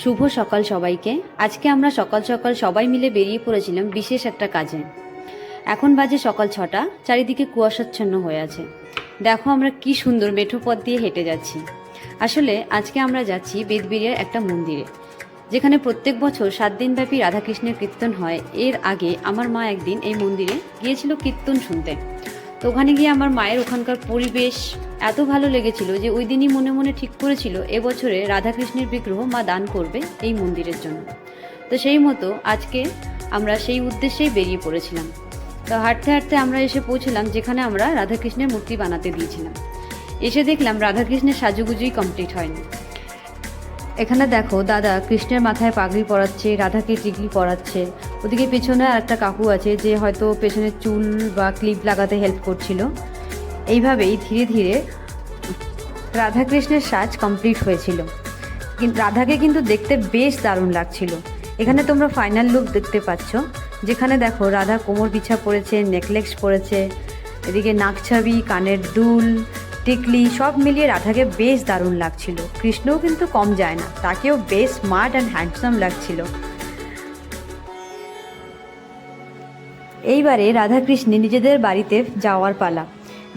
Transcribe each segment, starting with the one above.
শুভ সকাল সবাইকে। আজকে আমরা সকাল সকাল সবাই মিলে বেরিয়ে পড়েছিলাম বিশেষ একটা কাজে। এখন বাজে সকাল ছটা, চারিদিকে কুয়াশাচ্ছন্ন হয়ে আছে। দেখো আমরা কি সুন্দর মেঠো পথ দিয়ে হেঁটে যাচ্ছি। আসলে আজকে আমরা যাচ্ছি বেদবিরিয়ার একটা মন্দিরে, যেখানে প্রত্যেক বছর সাত দিনব্যাপী রাধাকৃষ্ণের কীর্তন হয়। এর আগে আমার মা একদিন এই মন্দিরে গিয়েছিল কীর্তন শুনতে। তো ওখানে গিয়ে আমার মায়ের ওখানকার পরিবেশ এত ভালো লেগেছিল যে ওই দিনই মনে মনে ঠিক করেছিল, এবছরে রাধাকৃষ্ণের বিগ্রহ মা দান করবে এই মন্দিরের জন্য। তো সেই মতো আজকে আমরা সেই উদ্দেশ্যেই বেরিয়ে পড়েছিলাম। তো হাঁটতে হাঁটতে আমরা এসে পৌঁছলাম যেখানে আমরা রাধাকৃষ্ণের মূর্তি বানাতে দিয়েছিলাম। এসে দেখলাম রাধাকৃষ্ণের সাজুগুজুই কমপ্লিট হয়নি। এখানে দেখো, দাদা কৃষ্ণের মাথায় পাগড়ি পরাচ্ছে, রাধাকে টিকলি পরাচ্ছে, ওদিকে পেছনে আর একটা কাকু আছে যে হয়তো পেছনে চুল বা ক্লিপ লাগাতে হেল্প করছিল। এইভাবেই ধীরে ধীরে রাধাকৃষ্ণের সাজ কমপ্লিট হয়েছিল। রাধাকে কিন্তু দেখতে বেশ দারুণ লাগছিল। এখানে তোমরা ফাইনাল লুক দেখতে পাচ্ছ। যেখানে দেখো রাধা কোমর বিছা পড়েছে নেকলেস পরেছে, এদিকে নাকছাবি, কানের দুল, টিকলি সব মিলিয়ে রাধাকে বেশ দারুণ লাগছিল। কৃষ্ণও কিন্তু কম যায় না, তাকেও বেশ স্মার্ট অ্যান্ড হ্যান্ডসাম লাগছিল। এইবারে রাধাকৃষ্ণে নিজেদের বাড়িতে যাওয়ার পালা।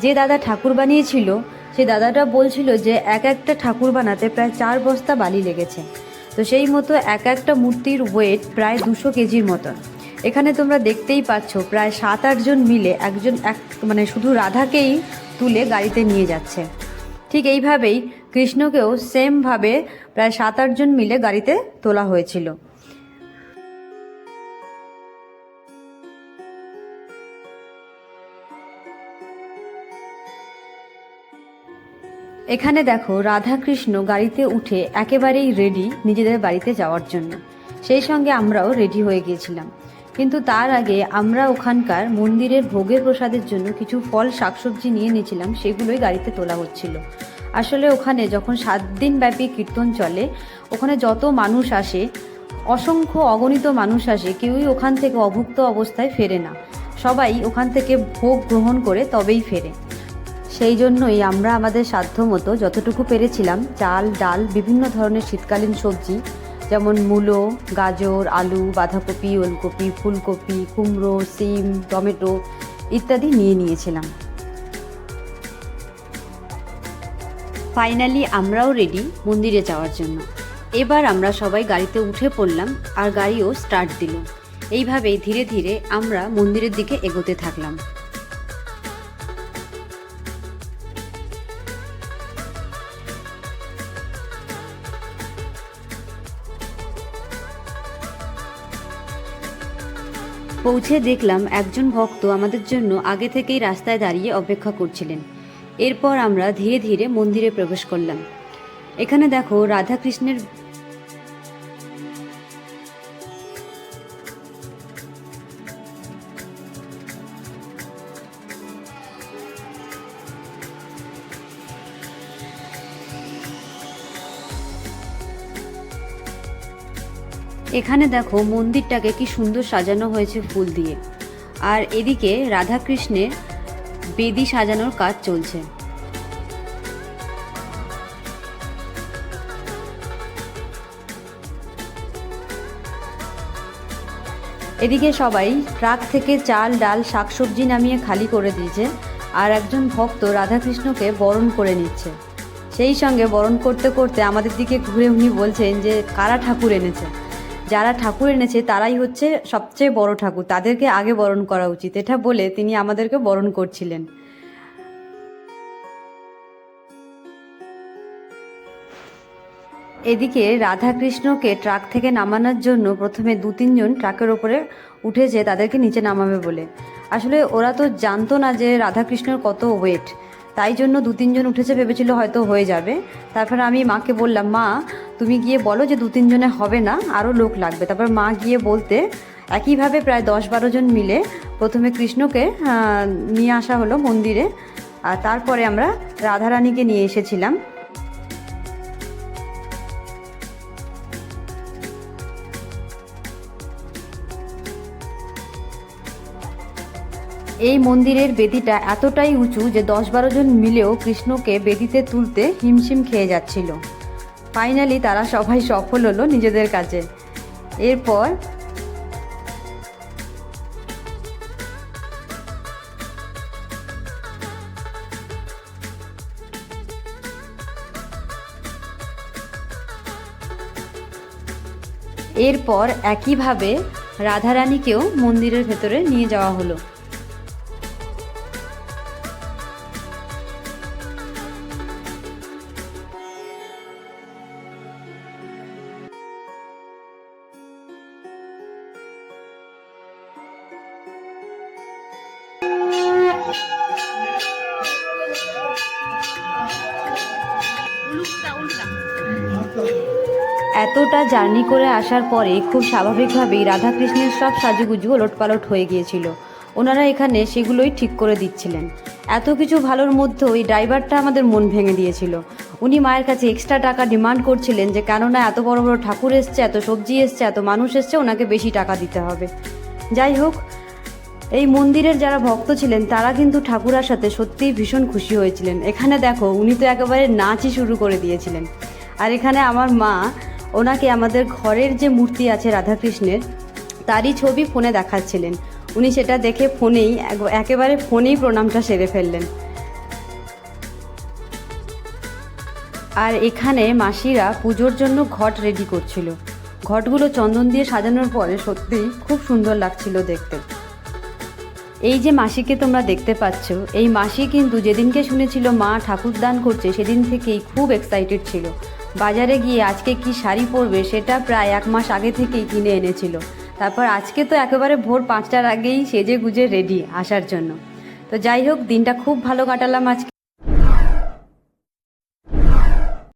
যে দাদা ঠাকুর বানিয়েছিল সে দাদাটা বলছিল যে এক একটা ঠাকুর বানাতে প্রায় চার বস্তা বালি লেগেছে। তো সেই মতো এক একটা মূর্তির ওয়েট প্রায় দুশো কেজির মতন। এখানে তোমরা দেখতেই পাচ্ছ, প্রায় সাত আটজন মিলে একজন এক মানে শুধু রাধাকেই তুলে গাড়িতে নিয়ে যাচ্ছে। ঠিক এইভাবেই কৃষ্ণকেও সেমভাবে প্রায় সাত আটজন মিলে গাড়িতে তোলা হয়েছিল। এখানে দেখো রাধা কৃষ্ণ গাড়িতে উঠে একেবারেই রেডি নিজেদের বাড়িতে যাওয়ার জন্য। সেই সঙ্গে আমরাও রেডি হয়ে গিয়েছিলাম। কিন্তু তার আগে আমরা ওখানকার মন্দিরের ভোগের প্রসাদের জন্য কিছু ফল, শাকসবজি নিয়ে নিয়েছিলাম সেগুলোই গাড়িতে তোলা হচ্ছিল। আসলে ওখানে যখন সাত দিন ব্যাপী কীর্তন চলে, ওখানে যত মানুষ আসে, অসংখ্য অগণিত মানুষ আসে, কেউই ওখান থেকে অভুক্ত অবস্থায় ফেরে না। সবাই ওখান থেকে ভোগ গ্রহণ করে তবেই ফেরে। সেই জন্যই আমরা আমাদের সাধ্য মতো যতটুকু পেরেছিলাম, চাল, ডাল, বিভিন্ন ধরনের শীতকালীন সবজি, যেমন মূলো, গাজর, আলু, বাঁধাকপি, ওলকপি, ফুলকপি, কুমড়ো, সিম, টমেটো ইত্যাদি নিয়ে নিয়েছিলাম। ফাইনালি আমরাও রেডি মন্দিরে যাওয়ার জন্য। এবার আমরা সবাই গাড়িতে উঠে পড়লাম আর গাড়িও স্টার্ট দিল। এইভাবেই ধীরে ধীরে আমরা মন্দিরের দিকে এগোতে থাকলাম। পৌঁছে দেখলাম একজন ভক্ত আমাদের জন্য আগে থেকেই রাস্তায় দাঁড়িয়ে অপেক্ষা করছিলেন। এরপর আমরা ধীরে ধীরে মন্দিরে প্রবেশ করলাম। এখানে দেখো রাধাকৃষ্ণের এখানে দেখো মন্দিরটাকে কি সুন্দর সাজানো হয়েছে ফুল দিয়ে। আর এদিকে রাধাকৃষ্ণের বেদি সাজানোর কাজ চলছে। এদিকে সবাই ট্রাক থেকে চাল, ডাল, শাকসবজি নামিয়ে খালি করে দিয়েছে আর একজন ভক্ত রাধাকৃষ্ণকে বরণ করে নিচ্ছে। সেই সঙ্গে বরণ করতে করতে আমাদের দিকে ঘুরে উনি বলছেন যে, কারা ঠাকুর এনেছে? যারা ঠাকুর এনেছে, তারাই হচ্ছে সবচেয়ে বড় ঠাকুর। তাদেরকে আগে বরণ করা উচিত। এটা বলে তিনি আমাদেরকে বরণ করছিলেন। এদিকে রাধাকৃষ্ণকে ট্রাক থেকে নামানোর জন্য প্রথমে দু তিনজন ট্রাকের ওপরে উঠেছে তাদেরকে নিচে নামাবে বলে। আসলে ওরা তো জানতো না যে রাধাকৃষ্ণর কত ওয়েট। তাই জন্য দু তিনজন উঠেছে, ভেবেছিল হয়তো হয়ে যাবে। তারপরে আমি মাকে বললাম, মা, তুমি গিয়ে বলো যে দু তিনজনে হবে না আরও লোক লাগবে। তারপর মা গিয়ে বলতে, একইভাবে প্রায় দশ বারো জন মিলে প্রথমে কৃষ্ণকে নিয়ে আসা হলো মন্দিরে, আর তারপরে আমরা রাধারানীকে নিয়ে এসেছিলাম। এই মন্দিরের বেদিটা এতটাই উঁচু যে দশ বারো জন মিলেও কৃষ্ণকে বেদিতে তুলতে হিমশিম খেয়ে যাচ্ছিল। ফাইনালি তারা সবাই সফল হলো নিজেদের কাজে। এরপর এরপর একইভাবে রাধারানীকেও মন্দিরের ভেতরে নিয়ে যাওয়া হলো। এতটা জার্নি করে আসার পরে খুব স্বাভাবিকভাবেই রাধাকৃষ্ণের সব সাজুগুজু ওলটপালট হয়ে গিয়েছিল। ওনারা এখানে সেগুলোই ঠিক করে দিচ্ছিলেন। এত কিছু ভালোর মধ্যেও ওই ড্রাইভারটা আমাদের মন ভেঙে দিয়েছিল। উনি মায়ের কাছে এক্সট্রা টাকা ডিমান্ড করছিলেন যে কেননা এত বড় বড় ঠাকুর এসছে, এত সবজি এসছে, এত মানুষ এসছে, ওনাকে বেশি টাকা দিতে হবে। যাই হোক, এই মন্দিরের যারা ভক্ত ছিলেন, তারা কিন্তু ঠাকুরার সাথে সত্যিই ভীষণ খুশি হয়েছিলেন। এখানে দেখো, উনি তো একেবারে নাচই শুরু করে দিয়েছিলেন। আর এখানে আমার মা ওনাকে আমাদের ঘরের যে মূর্তি আছে রাধাকৃষ্ণের, তারই ছবি ফোনে দেখাচ্ছিলেন। উনি সেটা দেখে ফোনেই, একেবারে ফোনেই প্রণামটা সেরে ফেললেন। আর এখানে মাসিরা পুজোর জন্য ঘট রেডি করছিল। ঘটগুলো চন্দন দিয়ে সাজানোর পরে সত্যিই খুব সুন্দর লাগছিল দেখতে। এই যে মাসিকে তোমরা দেখতে পাচ্ছ, এই মাসি কিন্তু যেদিনকে শুনেছিল মা ঠাকুর দান করছে, সেদিন থেকেই খুব এক্সাইটেড ছিল। বাজারে গিয়ে আজকে কি শাড়ি পরবে সেটা প্রায় এক মাস আগে থেকেই কিনে এনেছিল। তারপর আজকে তো একেবারে ভোর পাঁচটার আগেই সেজে গুজে রেডি আসার জন্য। তো যাই হোক, দিনটা খুব ভালো কাটালাম আজকে।